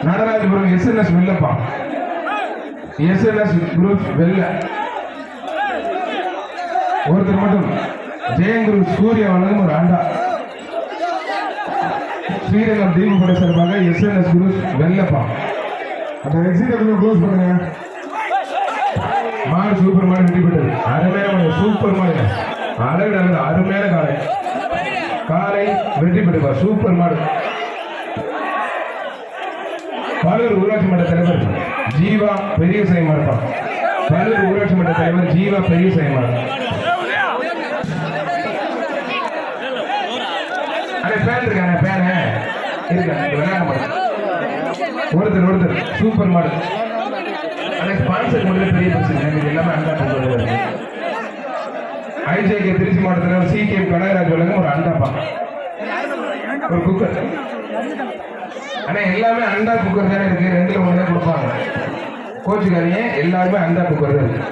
Natarajapuram SNS வெள்ளப்பா. SNS group வெள்ள. ஒருத்தர் மட்டும். ஜெயங்குரு சூரிய வழங்கும் ஒரு ஆண்டா. ஸ்ரீரங்கம் தீபப்படை சார்பாக எஸ்என்எஸ் குரூப் வெள்ளப்பா. அந்த எக்ஸிட்டை கொஞ்சம் க்ளோஸ் பண்ணுங்க. மாடு சூப்பர் மாடு வெற்றி அருமையான சூப்பர் மாடு. அழகு நல்ல அருமையான காலை காலை வெற்றி பெற்றுப்பா சூப்பர் மாடு. பலூர் ஊராட்சி மன்ற தலைவர் ஜீவா பெரிய செய்யமாடுப்பா பலூர் ஊராட்சி மன்ற தலைவர் ஜீவா பெரிய செய்யமாடு அடே பேன் இருக்கானே பேனு ஒருத்தர் ஒருத்தர். சூப்பர் மாடல் ஆனால் ஸ்பான்சர் மட்டும் பெரிய பிரச்சனை இது எல்லாமே அண்டா போகிறது ஐஜேகே திருச்சி மாவட்டத்தில் சி கே கனகராஜ் வழங்கும் ஒரு அண்டாப்பா ஒரு குக்கர் ஆனா எல்லாமே அண்டா குக்கர் தானே இருக்கு. ரெண்டுல ஒண்ணு தான் கொடுப்பாங்க. கோச்சுக்காரங்க எல்லாருமே அண்டா குக்கர் தான் இருக்கு.